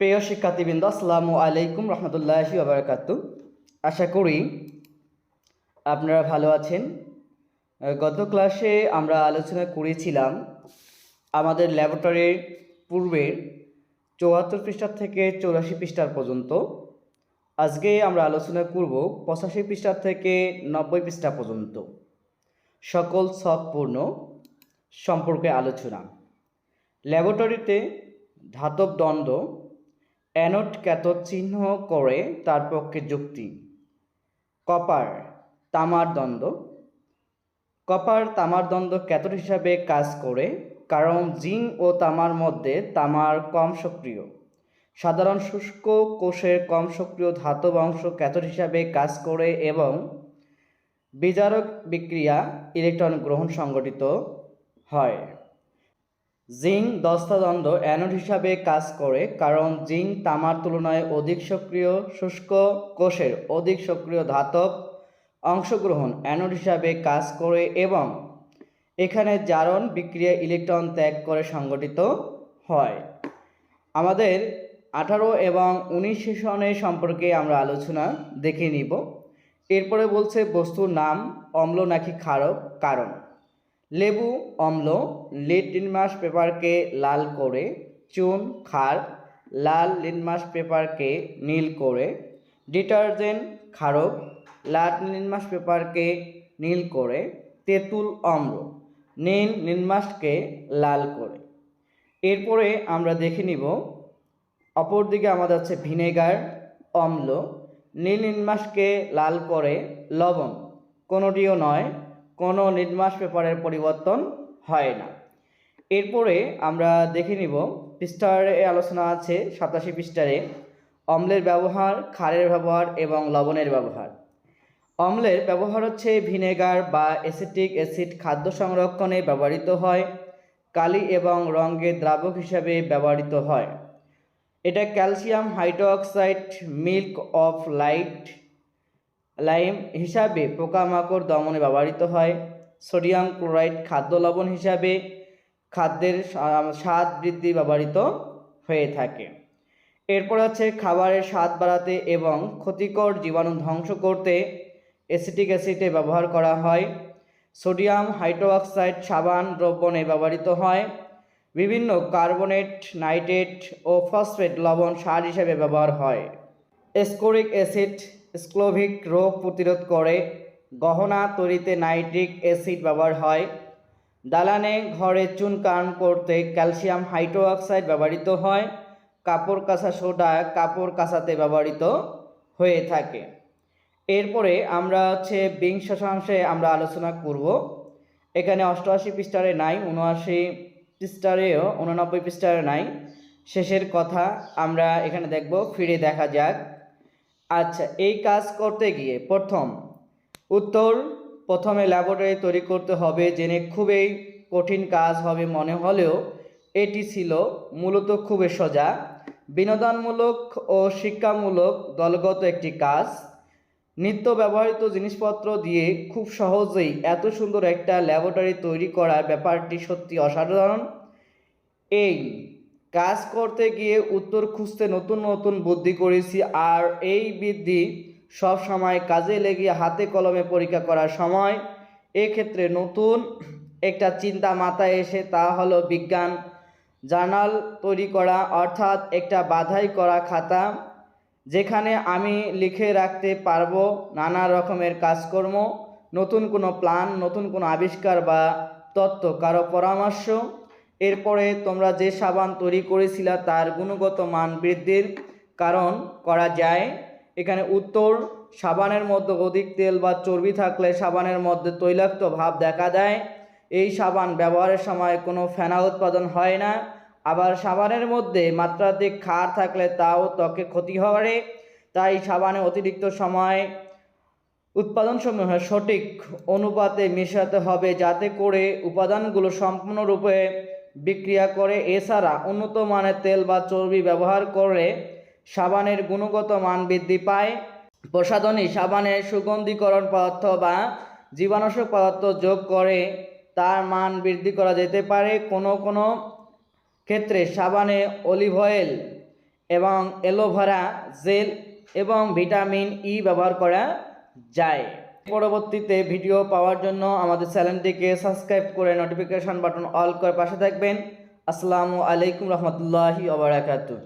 প্রিয় শিক্ষার্থীবৃন্দ, আসসালামু আলাইকুম রহমতুল্লাহি আবরকাতু আশা করি আপনারা ভালো আছেন। গত ক্লাসে আমরা আলোচনা করেছিলাম আমাদের ল্যাবরেটরির পূর্বের চুয়াত্তর পৃষ্ঠা থেকে চৌরাশি পৃষ্ঠার পর্যন্ত। আজকে আমরা আলোচনা করব পঁচাশি পৃষ্ঠা থেকে নব্বই পৃষ্ঠা পর্যন্ত। সকল সবপূর্ণ সম্পর্কে আলোচনা। ল্যাবরেটরিতে ধাতব দ্বন্দ্ব অ্যানোড ক্যাথোড চিহ্ন করে তার পক্ষে যুক্তি। কপার তামার দ্বন্দ্ব কপার তামার দ্বন্দ্ব ক্যাথোড হিসাবে কাজ করে, কারণ জিং ও তামার মধ্যে তামার কম সক্রিয়। সাধারণ শুষ্ক কোষের কম সক্রিয় ধাতব অংশ ক্যাথোড হিসাবে কাজ করে এবং বিজারক বিক্রিয়া ইলেকট্রন গ্রহণ সংগঠিত হয়। জিঙ্ক দস্তাদ্বন্দ্ব অ্যানোড হিসাবে কাজ করে, কারণ জিঙ্ক তামার তুলনায় অধিক সক্রিয়, শুষ্ক কোষের অধিক সক্রিয় ধাতব অংশগ্রহণ অ্যানোড হিসাবে কাজ করে এবং এখানে জারণ বিক্রিয়া ইলেকট্রন ত্যাগ করে সংগঠিত হয়। আমাদের আঠারো এবং উনিশ সেশনের সম্পর্কে আমরা আলোচনা দেখে নিব। এরপরে বলছে বস্তুর নাম, অম্ল নাকি ক্ষারক, কারণ। লেবু, অম্ল লিড লিনমাস পেপারকে লাল করে, চুন, খার, লাল লিনমাস পেপারকে নীল করে, ডিটারজেন্ট, খারক লাল লিনমাস পেপারকে নীল করে, তেঁতুল, অম্ল, নীল লিনমাসকে লাল করে। এরপরে আমরা দেখে নিব, অপরদিকে আমাদের হচ্ছে ভিনেগার, অম্ল, নীল নির্মাসকে লাল করে, লবণ, কোনোটিও নয়। কোনো নির্মাস পেপারের পরিবর্তন হয় না। এরপরে আমরা দেখে নিব, পৃষ্ঠারে আলোচনা আছে সাতাশি পৃষ্ঠারে, অম্লের ব্যবহার, ক্ষারের ব্যবহার এবং লবণের ব্যবহার। অম্লের ব্যবহার হচ্ছে ভিনেগার বা অ্যাসিটিক অ্যাসিড খাদ্য সংরক্ষণে ব্যবহৃত হয়, কালি এবং রঙের দ্রাবক হিসাবে ব্যবহৃত হয়। এটা calcium hydroxide, milk of light lime হিসাবে পোকামাকড় দমনে ব্যবহৃত হয়। সোডিয়াম ক্লোরাইড খাদ্য লবণ হিসাবে খাদ্যের স্বাদ বৃদ্ধি ব্যবহৃত হয়ে থাকে। এরপর আছে খাবারের স্বাদ বাড়াতে এবং ক্ষতিকর জীবাণু ধ্বংস করতে অ্যাসিটিক অ্যাসিডে ব্যবহার করা হয়। সোডিয়াম হাইড্রোক্সাইড সাবান দ্রবণে ব্যবহৃত হয়। বিভিন্ন কার্বনেট, নাইট্রেট ও ফসফেট লবণ সার হিসেবে ব্যবহার হয়। স্কোরিক অ্যাসিড স্ক্লোভিক রোগ প্রতিরোধ করে। গহনা তৈরিতে নাইট্রিক অ্যাসিড ব্যবহার হয়। দালানে ঘরে চুনকান করতে ক্যালসিয়াম হাইড্রোক্সাইড ব্যবহৃত হয়। কাপড় কাঁচা সোডা কাপড় কাঁচাতে ব্যবহৃত হয়ে থাকে। এরপরে আমরা হচ্ছে বিংশ শতাংশে আমরা আলোচনা করব। এখানে অষ্টআশি পৃষ্ঠারে নাই উনআশি পৃষ্ঠারেও উননব্বই পৃষ্ঠারে নাই। শেষের কথা আমরা এখানে দেখব, ফিরে দেখা যাক। আচ্ছা এই কাজ করতে গিয়ে প্রথম উত্তর প্রথমে ল্যাবরেটরি তৈরি করতে হবে জেনে খুবই কঠিন কাজ হবে মনে হলেও এটি ছিল মূলত খুবই সোজা, বিনোদনমূলক ও শিক্ষামূলক দলগত একটি কাজ। নিত্য ব্যবহৃত জিনিসপত্র দিয়ে খুব সহজেই এত সুন্দর একটা ল্যাবরেটরি তৈরি করার ব্যাপারটি সত্যি অসাধারণ। এই কাজ করতে গিয়ে উত্তর খুঁজতে নতুন নতুন বুদ্ধি করেছি আর এই বৃদ্ধি সব সময় কাজে লেগে হাতে কলমে পরীক্ষা করার সময়। এক্ষেত্রে নতুন একটা চিন্তা মাথায় এসে তা হলো বিজ্ঞান। জার্নাল তৈরি করা অর্থাৎ একটা বাধাই করা খাতা যেখানে আমি লিখে রাখতে পারব নানা রকমের কাজকর্ম, নতুন কোনো প্ল্যান, নতুন কোনো আবিষ্কার বা তত্ত্ব, কারও পরামর্শ এরপরে তোমরা যে সাবান তৈরি করেছিলা তার গুণগত মান বৃদ্ধির কারণ করা যায়। এখানে উত্তর, সাবানের মধ্যে অধিক তেল বা চর্বি থাকলে সাবানের মধ্যে তৈলাক্ত ভাব দেখা দেয়। এই সাবান ব্যবহারের সময় কোনো ফেনা উৎপাদন হয় না। আবার সাবানের মধ্যে মাত্রাধিক ক্ষার থাকলে তাও ত্বকে ক্ষতি হবে তাই সাবানে অতিরিক্ত সময় উৎপাদনসমূহ সঠিক অনুপাতে মেশাতে হবে যাতে করে উপাদানগুলো সম্পূর্ণরূপে বিক্রিয়া করে। এছাড়া উন্নত মানের তেল বা চর্বি ব্যবহার করে সাবানের গুণগত মান বৃদ্ধি পায়। প্রসাধনী সাবানের সুগন্ধিকরণ পদার্থ বা জীবাণুষক পদার্থ যোগ করে তার মান বৃদ্ধি করা যেতে পারে। কোনো কোনো ক্ষেত্রে সাবানে অলিভ অয়েল এবং অ্যালোভেরা জেল এবং ভিটামিন ই ব্যবহার করা যায়। পরবর্তীতে ভিডিও পাওয়ার জন্য আমাদের চ্যানেলটিকে সাবস্ক্রাইব করে নোটিফিকেশন বাটন অল করে পাশে থাকবেন। আসসালামু আলাইকুম রহমতুল্লাহি ওবরাকাতুহ